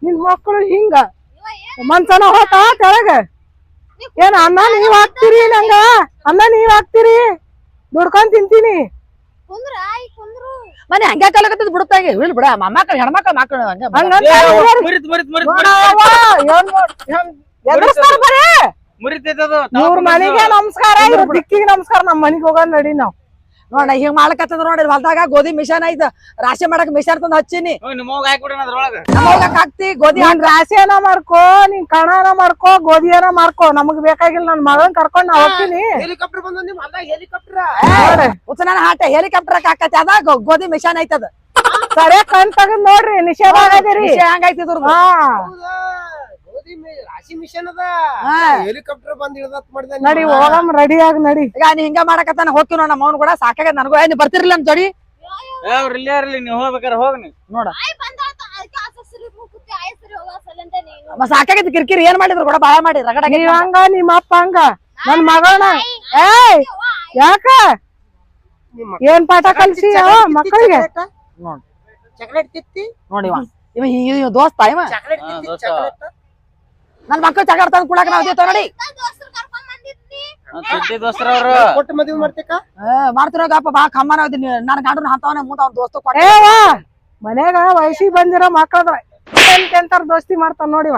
ನಿನ್ ಮಕ್ಕಳು ಹಿಂಗ. ಮನ್ಸನ ಹೋತ ಕೆಳಗ? ಏನ್ ಅನ್ನ ನೀವ್ ಹಾಕ್ತಿರಿ ನಂಗ? ಅನ್ನ ನೀವ್ ಹಾಕ್ತಿರಿ? ದುಡ್ಕೊಂಡ್ ತಿಂತೀನಿ. ಕುಂದ್ರ ಆಯ್ ಕುಂದ್ರು. ಮನೆ ಹಂಗೆ ಕಲಕತ್ತದ ಬಿಡುತ್ತಾಗಿ ಇಲ್ ಬಿಡ ಮೊಮ್ಮಕ್ಳು ಹೆಣ್ಮಕ್ಳು ಮಕ್ಕಳು ಹಂಗೆ ಮುರಿತ್ ಮುರಿತ್ ಮುರಿತ್ ಮುರಿತೈತದು ಇವ್ರ ಮನೆಗೆ ನಮಸ್ಕಾರ ಇವ್ರ ದಿಕ್ಕಿಗೆ ನಮಸ್ಕಾರ ನಮ್ ಮನಿಗ್ ಹೋಗೋದ್ ನಡಿ ನಾವ್. ನೋಡ ಹಿಂಗ್ ಮಾಡ್ಕತ್ತದ ನೋಡಿ ಹೊಲ್ದಾಗ ಗೋಧಿ ಮಿಷನ್ ಐತ. ರಾಶಿ ಮಾಡಕ್ ಮಿಷನ್ ತಂದ್ ಹಚ್ಚಿನಿ. ಹಾಕ್ತಿ ಗೋಧಿ ರಾಶಿಯನ ಮಾಡ್ಕೋ ನೀನ್ ಕಣನ ಮಾಡ್ಕೋ ಗೋಧಿಯನ ಮಾಡ್ಕೋ ನಮಗ್ ಬೇಕಾಗಿಲ್ಲ ನನ್ ಮಗನ್ ಕರ್ಕೊಂಡ್ ನಾ ಹೋಗ್ತೀನಿ. ಹೆಲಿಕಾಪ್ಟರ್ ಬಂದ ನಿಮ್ ಅಲ್ಲ ಹೆಲಿಕಾಪ್ಟರ್ ನೋಡ್ರಿ ಹಾಟ ಹೆಲಿಕಾಪ್ಟರ್ ಹಾಕತ್ತೆ. ಅದ ಗೋಧಿ ಮಿಷನ್ ಐತದ ಸರಿಯಾಗಿ ಕಣ್ ತಗದ್ ನೋಡ್ರಿ ನಿಷೇಧ ಆಗದಿರಿ. ಹಂಗೈತಿ ಹೆಲಿಕಾಪ್ಟರ್ ಬಂದ್ ಮಾಡಿದ ನಡಿ ಹೋಗಮ್ ರೆಡಿ ಆಗಿ ನಡಿ. ಈಗ ನೀ ಹಿಂಗ ಮಾಡಕತ್ತಾನ ಹೋಗ್ತೀವಿ ನೋಡ್ ನಮ್ಮ ಅವ್ನು ಕೂಡ. ಸಾಕಾಗ ನನಗೂ. ಏನ್ ಬರ್ತಿರಲಿಲ್ಲ ಅಂತ ಜೋಡಿ. ಅವ್ರ ಇಲ್ಲೇ ಇರ್ಲಿ ನೀವು ಹೋಗ್ಬೇಕಾರೆ ಹೋಗ್ ನೀ ನೋಡ. ಸಾಕಾಗೈತಿ ಕಿರಿಕಿರಿ. ಏನ್ ಮಾಡಿದ್ರು ಕೂಡ ಬಾಳ ಮಾಡಿ ರಗಡ ನೀವ್ ಹಂಗ ನಿಮ್ಮ ಅಪ್ಪ ಹಂಗ. ನನ್ ಮಗಳನ ಏಯ್ ಯಾಕ? ಏನ್ ಪಾಠ ಕಲ್ಸಿ ಮಕ್ಕಳಿಗೆ? ನೋಡ್. ಚಾಕ್ಲೇಟ್ ತಿತ್ತಿ? ನೋಡಿ ಇವ. ದೋಸ್ತ ಇವ. ಚಾಕ್ಲೇಟ್ ಹಾ, ತಿತ್ತಿ ದೋಸ್ತ. ಚಾಕ್ಲೇಟ್ ನನ್ ಮಕ್ಕಳು ಜಗಳ ತಂದು ಕುಡಾಕ ನಾವ್ ಇದೇವ್ ನೋಡಿ ದೋಸ್ತರು ಕರ್ಕೊಂಡ್ ಬಂದಿದ್ನಿ ಸುದ್ದಿ ದೋಸ್ತರ ಅವ್ರು. ಕೊಟ್ಟು ಮದ್ವೆ ಮಾಡ್ತೇಕ ಮಾಡ್ತಿರೋಗಪ್ಪ ಬಾ ಕಮ್ಮನ ಹೋದಿನಿ ನನ್ ಗಂಡನ ಹಂತವನ ಮುಂದ ಅವ್ನ ದೋಸ್ತ ಕೊಟ್ಟ ಏವ ಮನ್ಯಾಗ ವಯಸ್ಸಿಗೆ ಬಂದಿರೋ ಮಕ್ಕಳದ್ರ ಎಂತಾರ ದೋಸ್ತಿ ಮಾಡ್ತಾನ ನೋಡಿವ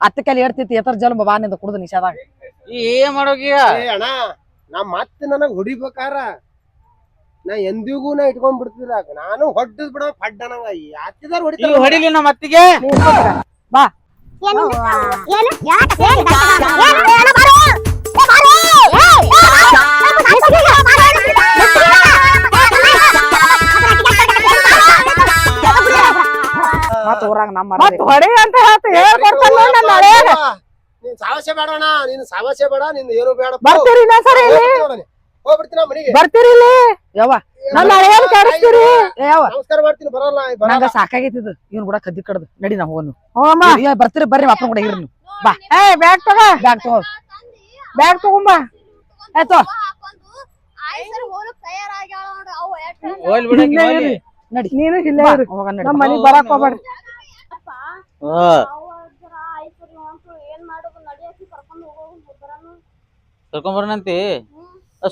ಅತ್ತ ಕೈಲಿ ಹೇಳ್ತಿತ್ತು ಎತ್ತರ ಜಲ್ ಬಾ ನಿಂದ ಕುಡ್ದು ನಿಷೇಧಾಗ ಈ ಏನ್ ಮಾಡೋಗೀಗ ಏ ಅಣ್ಣ ನಾ ಮತ್ತೆ ನನಗ್ ಹೊಡಿಬೇಕಾರ? ನಾ ಎಂದಿಗೂ ನಾ ಇಟ್ಕೊಂಡ್ ಬಿಡ್ತಿಲ್ಲ. ನಾನು ಹೊಡ್ಡದ್ ಬಿಡ ಫಡ್ ಅನ್ನಂಗ ಯಾತಿದಾರ ಈಗ ಹೊಡಿತಾರ ಹೊಡಿಲಿ ನಮ್ಮ ಅತ್ತಿಗೆ ಏನು ಏನು? ಯಾಕ ಏನು? ಏನು? ಏನು? ಬಾರೋ! ಏ ಬಾರೋ! ಏಯ್ ಮತ್ತ ಊರಾಗ ನಮ್ಮ ಮತ್ ಹೊಡಿ ಅಂತ ಹೇಳ್ತ. ಹೇಳ್ಕೊಡ್ತಾನ ನೋಡ್ ನನ್ ಹಳೆಯಗ. ನೀನ್ ಸಾವಸ್ಯ ಬೇಡಣ್ಣ ನೀನ್ ಸಾವಸ್ಯ ಬೇಡ ನಿನ್ ಏನು ಬೇಡ. ಬರ್ತೀರಿ ಇಲ್ಲಿ? ಹೋಗ್ಬಿಡ್ತೀನ ಮನೆಗೆ ಬರ್ತೀರಿ ಇಲ್ಲಿ? ಯವ್ವ. ನನ್ನ ಹಳೆಯನ್ ನಮಸ್ಕಾರ ಮಾಡ್ತೀನಿ. ಬರಲ್ಲ ನಂಗ ಸಾಕಾಗೈತಿದ್. ಇವ್ನು ಕೂಡ ಕದ್ದಿ ಕಡ್ದು. ನಡಿ ನಾವು ಹೋಗೋನು. ಹೋಗಮ್ಮ ಏ, ಬರ್ತೀರಿ ಬರ್ರಿ ಅಪ್ಪನ ಕೂಡ ಇರ್ರಿ ಬಾ. ಏ ಬ್ಯಾಗ್ ತಗೋ. ಬ್ಯಾಗ್ ತಗೋ. ಬ್ಯಾಗ್ ತಗೊಂಬ ಆಯ್ತು ಹೋಗ್ಲಿ. ನೀನು ಇಲ್ಲೇ ಬಾ, ಇರು. ಹೋಗೋಣ ನಡಿ. ನಮ್ ಬಾ. ಮನಿಗ್ ಬರಾಕ್ ಹೋಗ್ಬೇಡ್ರಿ.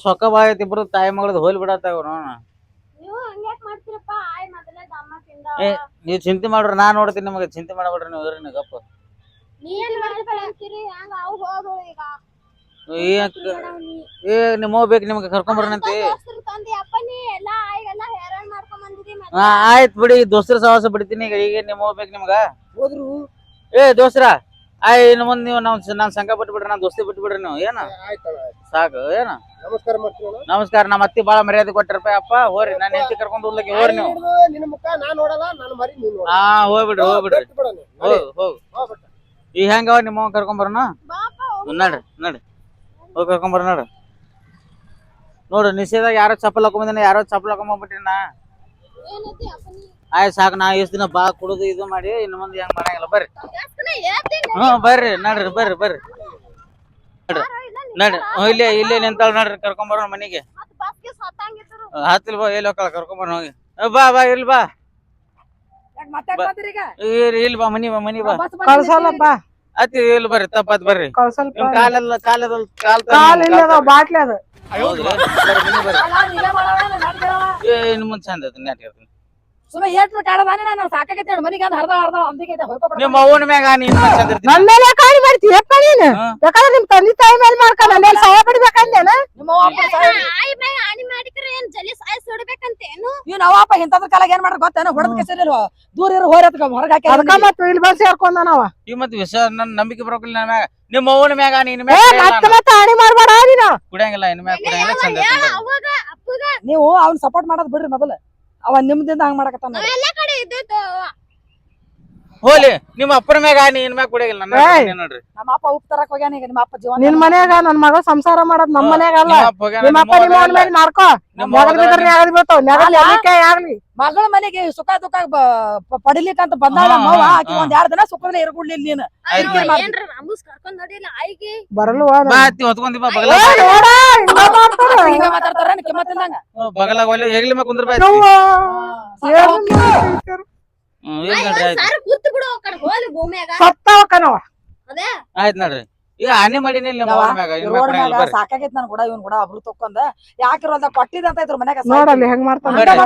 ಸೊಕ್ಕ ಐತಿ ಇಬ್ರು ತಾಯಿ ಮಗಳದ್ ಹೋಲ್ ಬಿಡತ್ತಾವ ನೋಡ ಏ ನೀವ್ ಚಿಂತೆ ಮಾಡ್ರಿ ನಾ ನೋಡ್ತೀನಿ ನಿಮಗೆ. ಚಿಂತೆ ಮಾಡಬೇಡ್ರಿ ನೀವು ಇರ್ರಿ ಗಪ್ಪ. ನೀ ಏನ್ ಮಾಡ್ತೀರಿ ಹಂಗ ಅವ್ ಹೋದ್ರು ಈಗ. ಏ ಏ ನಿಮ್ಮ ಬೇಕು ನಿಮ್ಗೆ ಕರ್ಕೊಂಬರ್ನಂತಿ ದೋಸ್ತರು ತಂದಿ ಅಪ್ಪ ನೀ ಎಲ್ಲಾ ಆಯ್ಗೆಲ್ಲ ಹೇರಾಣ್ ಮಾಡ್ಕೊಂಡ್ ಬಂದಿದಿ ಹಾ ಆಯ್ತ್ ಬಿಡಿ ದೋಸ್ತರ ಸಹವಾಸ ಬಿಡ್ತೀನಿ ಈಗ ಈಗ ನಿಮ್ಮ ಬೇಕು ನಿಮ್ಗ. ಹೋದ್ರು. ಏ ದೋಸ್ರ ಆಯ್ ಇನ್ನು ಮುಂದೆ ನೀವು ನಾವು ನಾನ್ ಸಂಘ ಬಿಟ್ಟು ಬಿಡ್ರಿ ನಾನ್ ದೋಸ್ತಿ ಬಿಟ್ಬಿಡ್ರಿ ನೀವು ಏನ? ಆಯ್ತ ಸಾಕು ಏನ? ನಮಸ್ಕಾರ ನಮಸ್ಕಾರ ನಮ್ಮ ಅತ್ತಿ ಬಾಳ ಮರ್ಯಾದೆ ಕೊಟ್ಟಿರಪ್ಪ ಅಪ್ಪ ಹೋರಿ ನಾನು ಹೆಂಡತಿ ಕರ್ಕೊಂಡು ಹೋಗ್ಲಿಕ್ಕೆ ಹೋರಿ ನೀವು. ನಿನ್ನ ಮುಖ ನಾನು ನೋಡಲ್ಲ ನಾನು ಮರಿ ನೀನು ಹಾ ಹೋಗ್ಬಿಡ್ರಿ. ಹೋಗ್ಬಿಡ್ರಿ. ಹೋಗ್ ಹೋಗ್. ಈಗ ಹೆಂಗವ ನಿಮ್ಮ ಕರ್ಕೊಂಬರೋಣ ಬಾಪ ನಡ್ರಿ ನಡ್ರಿ ಹೋಗಿ ಕರ್ಕೊಂಬರ ನೋಡ್ರಿ ನೋಡು. ನಿಷೇಧಾಗ ಯಾರೋ ಚಪ್ಪಲ್ ಹಾಕೊಂಬಂದಿನ ಯಾರೋ ಚಪ್ಪಲ್ ಹಾಕೊಂಬಂದ್ಬಿಟ್ರಿ ಅಪ್ಪ ನೀ ಆಯ್ತು ಸಾಕು ನಾ ಇಷ್ಟ ದಿನ ಬಾ ಕುಡುದು ಇದು ಮಾಡಿ ಇನ್ನು ಮುಂದೆ ಹೆಂಗ್ ಮಾಡಂಗಿಲ್ಲ. ಬರ್ರಿ. ಹ್ಞೂ ಬರ್ರಿ ನಡ್ರಿ ಬರ್ರಿ ಬರ್ರಿ. ನಡ್ರಿ. ನಡ್ರಿ ಹ್ಞೂ ಇಲ್ಲೇ ಇಲ್ಲೇ ನಿಂತಾಳ ನಡ್ರಿ ಕರ್ಕೊಂಬರೋಣ ಮನೆಗೆ. ಹತ್ತಿಲ್ ಬಾ ಎಲ್ಲಿ ಹೋಗ್ತಾಳ ಕರ್ಕೊಂಬರ ಹೋಗಿ. ಬಾ ಬಾ ಇಲ್ಲಿ ಬಾ. ಇಲ್ಲಿ ಇಲ್ಲಿ ಬಾ ಮನಿ ಬಾ ಮನಿ ಬಾ. ಅತಿ ಕಳ್ಸಲ್ಲಪ್ಪ ಇಲ್ಲಿ ಬರ್ರಿ ತಪ್ಪತ್ ಬರ್ರಿ. ಕಾಲೆಲ್ಲ ಕಾಲದ ಕಾಲ್ ಇಲ್ಲ ಬಾಟ್ಲಿ ಅದು. ಮುಂದೆ ಚಂದ ಐತಿ ನೆಟ್ ಇರ್ತೀನಿ. ಸುಮ್ನೆ ಏಟ್ ಬಿಟ್ಟು ಆಡೋದಾನೆ ನಾನು ಸಾಕಾಗೈತೆ ಹೇಳಿ. ಮನಿಗೆ ಅಂದ್ ಹರ್ದ ಹರ್ದ ಅಂದಿಗೆ ಐತೆ ನಿಮ್ಮ ಅವ್ವನ ಮ್ಯಾಗ ನೀನ್ ನನ್ ಮೇಲೆ ಕಾಳಿ ಮಾಡ್ತೀಯಪ್ಪ ನೀನು? ಬೇಕಾದ್ರೆ ನಿಮ್ ತಂದೆ ತಾಯಿ ಮೇಲೆ ಮಾಡ್ಕ ನನ್ನ ಸಹಾಯ ಪಡಿಬೇಕಂದೇನ ನಿಮ್ಮ ಅವ್ವ ಆಯ್ ಆಣಿ ಮಾಡಿದ್ರೆ ಏನ್ ಜಲಿ ಸಾಯ್ ಸುಡ್ಬೇಕಂತೇನು? ಇವ್ ನಾವ್ ಅಪ್ಪ ಇಂಥದ್ರ ಕಾಲಾಗ ಏನ್ ಮಾಡ್ರ ಗೊತ್ತೇನು? ಹೊಡೆದ ದೂರ ಇರೋ ಹೋರತ್ಕ ಹೊರಗೆ ಹಾಕಿ ಅದಕ್ಕ ಮತ್ತ ಇಲ್ಲಿ ಬಂದ್ ಸೇರ್ಕೊಂಡ ನಾವ ಈ ಮತ್ತೆ ವಿಷ ನನ್ನ ನಂಬಿಕೆ ಬರೋಕಿಲ್ಲ ನನ್ನ ಮ್ಯಾಗ. ನಿಮ್ಮ ಅವ್ವನ ಮ್ಯಾಗ ನಿನ್ ಮ್ಯಾಗ ಮತ್ತೆ ಮತ್ತೆ ಹಾನಿ ಮಾಡ್ಬೇಡ ನೀನು. ಕುಡಿಯಂಗಿಲ್ಲ ಇನ್ ಮ್ಯಾಗ ಕುಡಿಯಂಗಿಲ್ಲ ಚಂದ ಹೇಳ ಅವಾಗ ಅಪ್ಪಗ? ನೀವು ಅವ್ನ ಸಪೋರ್ಟ್ ಮಾಡೋದ್ ಬಿಡ್ರಿ ಮೊದಲು. ಅವ ನಿಮ್ದಿಂದ ಹಂಗ ಮಾಡಕತ್ತಾನ ನೋಡಿ. ಎಲ್ಲ ಕಡೆ ಇದ್ದಿತ್ತು ಹೋಲಿ ನಿಮ್ಮ ಅಪ್ಪನ ಮ್ಯಾಗ ನಿನ್ ಮ್ಯಾಗ ಕುಡಿಯಲ್ಲ ನನ್ನ ನೋಡ್ರಿ. ನಮ್ಮ ಅಪ್ಪ ಉಪ್ ತರಕ್ ಹೋಗ್ಯಾನ ಈಗ ನಿಮ್ಮ ಅಪ್ಪ ಜೀವನ ನಿನ್ ಮನ್ಯಾಗ ನನ್ ಮಗ ಸಂಸಾರ ಮಾಡೋದ್ ನಮ್ ಮನ್ಯಾಗ ಅಲ್ಲ. ನಿಮ್ಮ ಅಪ್ಪ ಹೋಗ್ಯಾನ, ನಿಮ್ಮ ಅಪ್ಪ ನಿಮ್ಮ ನಿಮ್ಮ ಅವ್ವ ಮೇಲೆ ಮಾಡ್ಕೋ. ನಿಮ್ಮ ನೆಗದ್ ಅವ್ವ ಬಿದ್ರ ನೆಗದ್ ಬೀಳ್ತಾವ ನೆಗದ್ ಅಲ್ಲ. ಎಲ್ಲಿಕೆ ಆಗ್ಲಿ? ಮಗಳ ಮನೆಗೆ ಸುಖ ದುಃಖ ಪಡಿಲಿಕ್ಕ ಅಂತ ಪಡಿಲಿಕ್ಕಂತ ಬಂದಾಳ ಹಾ, ಹಾ, ಆಕಿ ಹಾ. ಒಂದ್ ಎರಡ್ ದಿನ ಸುಖದಲ್ಲಿ ಇರ್ಬಿಡ್ಲಿಲ್ಲ ನೀನು. ಆಯ್ತು. ಕಿರಿಕಿರಿ ಮಾಡ್ತಿ. ಏನ್ರ ರಾಮೂಸ್ ಕರ್ಕೊಂಡ್ ನೋಡಿಲ್ಲ ಆಯ್ಕೆ. ಬರಲ್ವ? ಬಾ ಅತ್ತಿ ಹೊತ್ಕೊಂಡಿ ಬಾ ಬಗಲ. ಏ ನೋಡ ಹಿಂಗ ಮಾಡ್ತಾರ ಬಗಲಾಗ ಹೆಗ್ಲಿ ಮ್ಯಾಗ ಕುಂದ್ರ ಏನ್ ಹೋಗ್ತಿ. ಮಾಡ್ತೀರ? ಹ್ಮ್, ಆಯ್ತು? ಸಾರು ಕೂತ್ ಬಿಡು ಆ ಕಡೆ ಹೋಲಿ ಭೂಮಿಯಾಗ. ಸತ್ತಾವ ಕಣವ ಅದೇ? ಆಯ್ತು ನೋಡ್ರಿ. ಈಗ ಹಾನಿ ಮಾಡೀನಿ ಇಲ್ಲಿ ಯಾವ? ಮೌನ ಮ್ಯಾಗ ಇನ್ಮ್ಯಾಲ್ ರೋಡ್ ಕೊಡಂಗಿಲ್ಲ ಮ್ಯಾಗ ಸಾಕಾಗೈತ್ ನನ್ ಕೂಡ ಇವ್ನ್ ಕೂಡ ಅಬ್ರು ತಕ್ಕೊಂದ. ಯಾಕಿರೋದ ಕೊಟ್ಟಿದಂತ ಇದ್ರ ಮನ್ಯಾಗ ನೋಡಲ್ಲಿ ಹೆಂಗ್ ಮಾಡ್ತಾನೆ. ಬರ್ರಿ.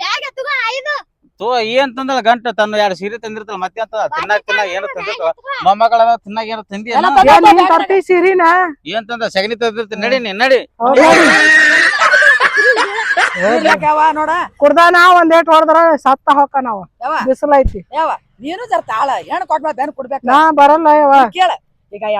ಬ್ಯಾಗ್ ಎತ್ತುಗ ಐದು. ತೋ ಏನ್ ತಂದಳ ಗಂಟ? ತನ್ನ ಎರಡು ಸೀರೆ ತಂದಿರ್ತಾಳ ಮತ್ತೆ ಅಂತ ತಿನ್ನಾಕ ಏನೋ ತಂದಿರ್ತ ತಂದಿರ್ತಾಳ? ಮೊಮ್ಮಗಳ ತಿನ್ನಾಗ ಏನೋ ತಂದಿ ಏನು? ಏನ್ ನೀನ್ ತರ್ತಿ ಸೀರಿನ? ಏನ್ ತಂದ? ಸಗಣಿ ತಂದಿರ್ತೀನಿ. ನಡಿ ನೀನ್ ನಡಿ. ನೋಡ? ಕುಡ್ದಾನ ಒಂದೇಟ್ ಹೊಡೆದ್ರ ಸತ್ತ ಹೋಕ ನಾವ. ಯಾವ? ಬಿಸಿಲೈತಿ. ಯಾವ ನೀನು ಜರ ತಾಳ. ಹೆಣ್ ಕೊಟ್ಮ ಬೆನ್ ಕುಡ್ಬೇಕ? ನಾ ಬರಲ್ಲ ಯವ್ವ. ಕೇಳ.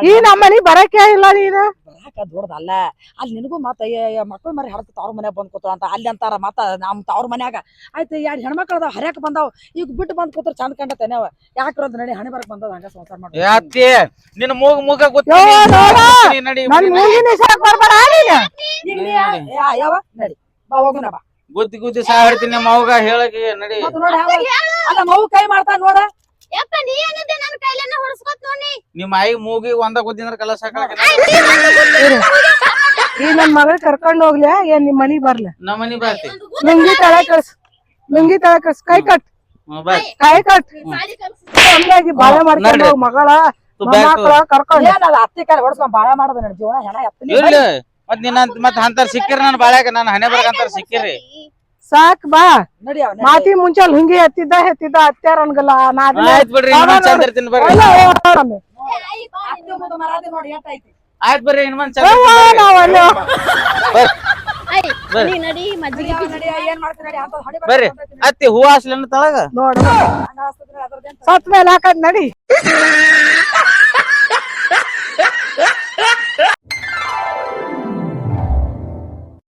ಈ ನಮ್ಮನಿ ಬರಕ್ಕೆ ಇಲ್ಲ ನೀನು. ಬರಾಕ ದೊಡ್ಡದಲ್ಲ ಅಲ್ಲಿ. ನಿನಗೂ ಮತ್ತ ಮಕ್ಕಳ ಮರಿ ಹಡತ ತವ್ರ ಮನ್ಯಾಗ ಬಂದ್ ಕೂತಾರ ಅಂತ. ಅಲ್ಲಿ ಅಂತಾರ ಮತ್ತ ನಮ್ ತವ್ರ ಮನ್ಯಾಗ. ಆಯ್ತು ಯಾರು ಹೆಣ್ಮಕ್ಳ ಅದಾವ ಹರ್ಯಾಕ ಬಂದಾವ್. ಈಗ ಬಿಟ್ಟು ಬಂದ್ ಕೂತ್ರ ಚಂದ ಕಂಡತೇನೆ ಅವ. ಯಾಕ್ರಂತ ನಡಿ ಹಣೆ ಬರಕ್ ಬಂದದ ಹಂಗ ಸಂಸಾರ ಮಾಡಿ ಅತ್ತಿ ನಿನ್ನ ಮೂಗ್ ಮೂಗ ಯವ್ವ, ನೋಡ. ಗೊತ್ತಿ ನಡಿ ನನ್ ಮೂಗಿನ ಹೆಸರಾಕ್ ಬರ್ಬೇಡ ನೀನು. ಈಗ ನೀ ಯಾ- ಯಾವ? ನಡಿ. ಬಾ ಹೋಗುನ ಬಾ. ಗುದ್ದಿ ಗುದ್ದಿ ಸಾಹಿತಿ ನಿಮ್ಮ ಅವ್ಗ ಹೇಳಕ್ಕೆ ನಡಿ. ಮತ್ತ್ ನೋಡ್ ಹ್ಯಾಂಗ ಅಲ್ಲ ಮಗು ಕೈ ಮಾಡ್ತಾನ ನೋಡ. ಯಪ್ಪ ನೀ ಏನಿದೆ ನನ್ನ ಕೈಲನ್ನ ಹೊಡ್ಸ್ಕೊತ್ ನೋಡಿ ನಿಮ್ಮ ಆಯಿ ಮೂಗಿ ಒಂದ ಗುದ್ದಿದ್ರ ಕಲಸ. ಈ ನನ್ ಮಗಳ ಕರ್ಕೊಂಡ್ ಹೋಗ್ಲಿ ಏನ್ ನಿಮ್ ಮನಿ ಬರ್ಲಿ? ನಮ್ಮ ಮನಿ ಬರ್ತಿ. ಲುಂಗಿ ತಳ ಕಳ್ಸ ಲುಂಗಿ ತಳ ಕಳ್ಸ ಕೈ ಕಟ್. ಕೈ ಕಟ್. ಹಂಗಾಗಿ ಬಾಳೆ ಮಾಡ್ಕೊಂಡು. ಹೋಗ್ ಮಗಳ ಮಕ್ಕಳ ಕರ್ಕೊಂಡು ಏನಲ್ಲ ಅತ್ತಿ ಕೈ ಹೊಡ್ಸ್ಕೊಂಡ್ ಬಾಳ ಮಾಡದ ನಡಿ ಜೀವನ ಹೆಣ ಇರ್ಲಿ. ಮತ್ ನಿನ್ನ ಮತ್ ಅಂತಾರ ಸಿಕ್ಕಿರಿ ನನ್ ಬಾಳ್ಯಾಗ ನಾನು ಹಣೆ ಬರಕಂತಾರ ಸಿಕ್ಕಿರಿ. ಸಾಕ್ ಬಾ. ಮಾತಿ ಮುಂಚೆ ಹಿಂಗೆ ಎತ್ತಿದ್ದ ಎತ್ತಿದ್ದ ಅತ್ಯಾರ ಅನ್ಗಲ್ಲ ಆಯ್ತ್ ಬಿಡ್ರಿ ಅಲ್ಲ, ಆಯ್ತ್ ಬರ್ರಿ. ಇನ್ನೊಂದ್ ಬರ್ರಿ. ಅಲ್ಲಿ ಅತ್ತಿ ಹೂ ಹಾಸ್ಲಿ ತಳಗ ನೋಡು. ಸತ್ ಮೇಲೆ ಹಾಕದ್ ನಡಿ.